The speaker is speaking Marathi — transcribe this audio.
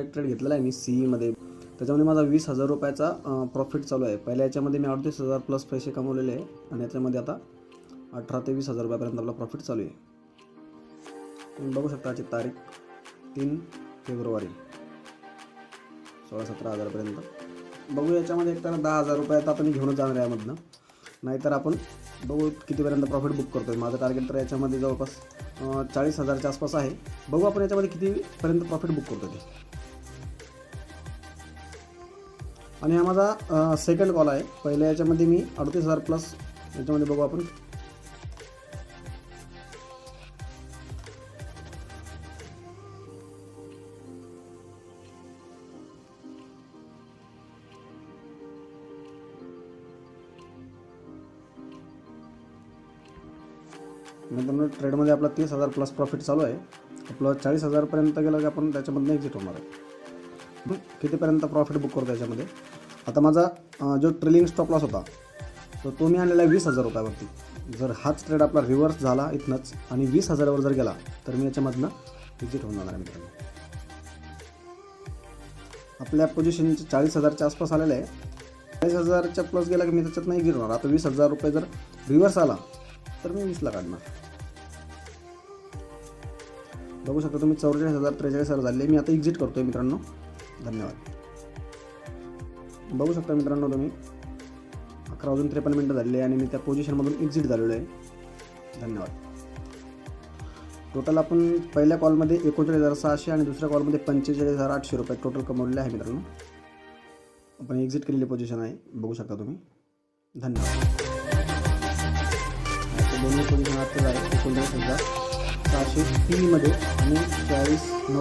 एक ट्रेड घेतलेला आहे मी सी ईमध्ये त्याच्यामध्ये माझा वीस हजार रुपयाचा प्रॉफिट चालू आहे. पहिल्या याच्यामध्ये मी अडतीस हजार प्लस पैसे कमवलेले आहे. आणि याच्यामध्ये आता अठरा ते वीस हजार रुपयापर्यंत आपला प्रॉफिट चालू आहे. तुम्ही बघू शकता याची तारीख. तीन फेब्रुवारी सोळा सतरा हजारपर्यंत. बघू याच्यामध्ये एक तर दहा हजार रुपये आता मी घेऊनच जाणार आहे यामधनं. नाहीतर आपण बघू कितीपर्यंत प्रॉफिट बुक करतो आहे माझं टार्गेट तर याच्यामध्ये जवळपास चाळीस हजारच्या आसपास आहे. बघू आपण याच्यामध्ये कितीपर्यंत प्रॉफिट बुक करतो ते. आणि हा माझा सेकंड कॉल आहे. पहिल्या याच्यामध्ये मी अडतीस हजार प्लस याच्यामध्ये बघू आपण. मित्रांनो ट्रेडमध्ये आपला तीस हजार प्लस प्रॉफिट चालू आहे. आपलं चाळीस हजारपर्यंत गेलं की आपण त्याच्यामधनं एक्झिट होणार आहे. कितीपर्यंत प्रॉफिट बुक करतो याच्यामध्ये? आता माझा जो ट्रेलिंग स्टॉप लॉस होता तर तो मी आणलेला आहे वीस हजार रुपयावरती. जर हाच ट्रेड आपला रिव्हर्स झाला इथनंच आणि वीस हजारावर जर गेला तर मी याच्यामधनं एक्झिट होऊन जाणार आहे मित्रांनो. आपल्या पोझिशनचे चाळीस हजारच्या आसपास आलेलं आहे. चाळीस हजारच्या प्लस गेला की मी त्याच्यातनं एक्झिट होणार आता वीस हजार रुपये जर रिव्हर्स आला तर मी वीसला काढणार. बघू शकता तुम्ही चौवेचाळीस हजार त्रेचाळीस हजार झाले. मी आता एक्झिट करतोय मित्रांनो. धन्यवाद. बघू शकता मित्रांनो तुम्ही अकरा वाजून त्रेपन्न मिनटं झालेली आहे आणि मी त्या पोझिशनमधून एक्झिट झालेलो आहे. धन्यवाद. टोटल आपण पहिल्या कॉलमध्ये एकोणचाळीस हजार सहाशे आणि दुसऱ्या कॉलमध्ये पंचेचाळीस हजार आठशे रुपये टोटल कमवलेले आहे मित्रांनो. आपण एक्झिट केलेली पोझिशन आहे बघू शकता तुम्ही. धन्यवाद. दोन्ही पोझिशन आजचं आहे एकोणचाळीस हजार सहाशे तीनमध्ये आणि चाळीस